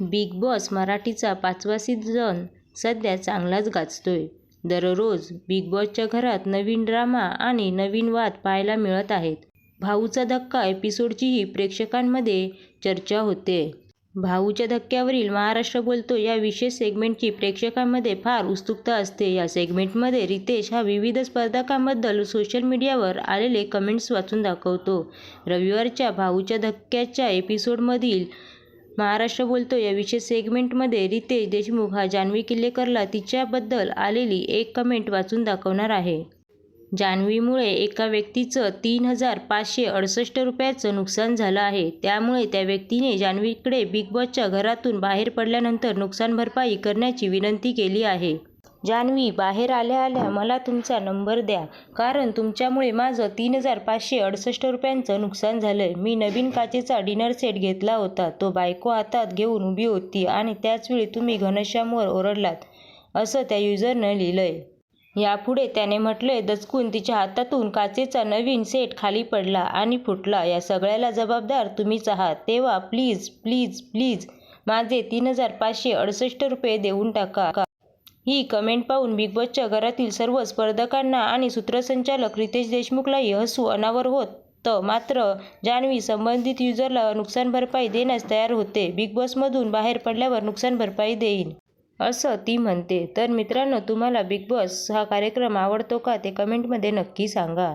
Big boss मराठीचा पाचवा season सध्या चांगलाच गाजतोय. दररोज बिग बॉसच्या घरात नवीन ड्रामा आणि नवीन वाद पाहायला मिळत आहेत. भाऊचा धक्का एपिसोडचीही प्रेक्षकांमध्ये चर्चा होतेय. भाऊच्या धक्क्यावरील महाराष्ट्र बोलतो या विशेष सेगमेंटची प्रेक्षकांमध्ये फार उत्सुकता असते. या सेगमेंटमध्ये रितेश हा विविध स्पर्धकांबद्दल सोशल मीडियावर आलेले कमेंट्स वाचून दाखवतो. रविवारच्या भाऊच्या धक्क्याच्या एपिसोडमधील महाराष्ट्र बोलतो या विशेष सेगमेंटमध्ये रितेश देशमुख हा जान्हवी किल्लेकरला तिच्याबद्दल आलेली एक कमेंट वाचून दाखवणार आहे. जान्हवीमुळे एका व्यक्तीचं तीन हजार पाचशे अडुसष्ट रुपयाचं नुकसान झालं आहे. त्यामुळे त्या व्यक्तीने जान्हवीकडे बिग बॉसच्या घरातून बाहेर पडल्यानंतर नुकसान भरपाई करण्याची विनंती केली आहे. जान्हवी बाहेर आल्या आल्या मला तुमचा नंबर द्या. कारण तुमच्यामुळे माझं तीन हजार पाचशे अडुसष्ट रुपयांचं नुकसान झालंय. मी नवीन काचेचा डिनर सेट घेतला होता. तो बायको हातात घेऊन उभी होती आणि त्याचवेळी तुम्ही घनश्यामवर ओरडलात, असं त्या युजरनं लिहिलंय. यापुढे त्याने म्हटलंय दचकून तिच्या हातातून काचेचा नवीन सेट खाली पडला आणि फुटला. या सगळ्याला जबाबदार तुम्हीच आहात. तेव्हा प्लीज प्लीज प्लीज माझे तीन हजार पाचशे अडुसष्ट रुपये देऊन टाका. ही कमेंट पाहून बिग बॉसच्या घरातील सर्व स्पर्धकांना आणि सूत्रसंचालक रितेश देशमुखलाही हसू अनावर होतं. मात्र जान्हवी संबंधित युजरला नुकसान भरपाई देण्यास तयार होते बिग बॉसमधून बाहेर पडल्यावर नुकसान भरपाई देईन. असं ती म्हणते तर मित्रांनो तुम्हाला बिग बॉस हा कार्यक्रम आवडतो का ते कमेंटमध्ये नक्की सांगा.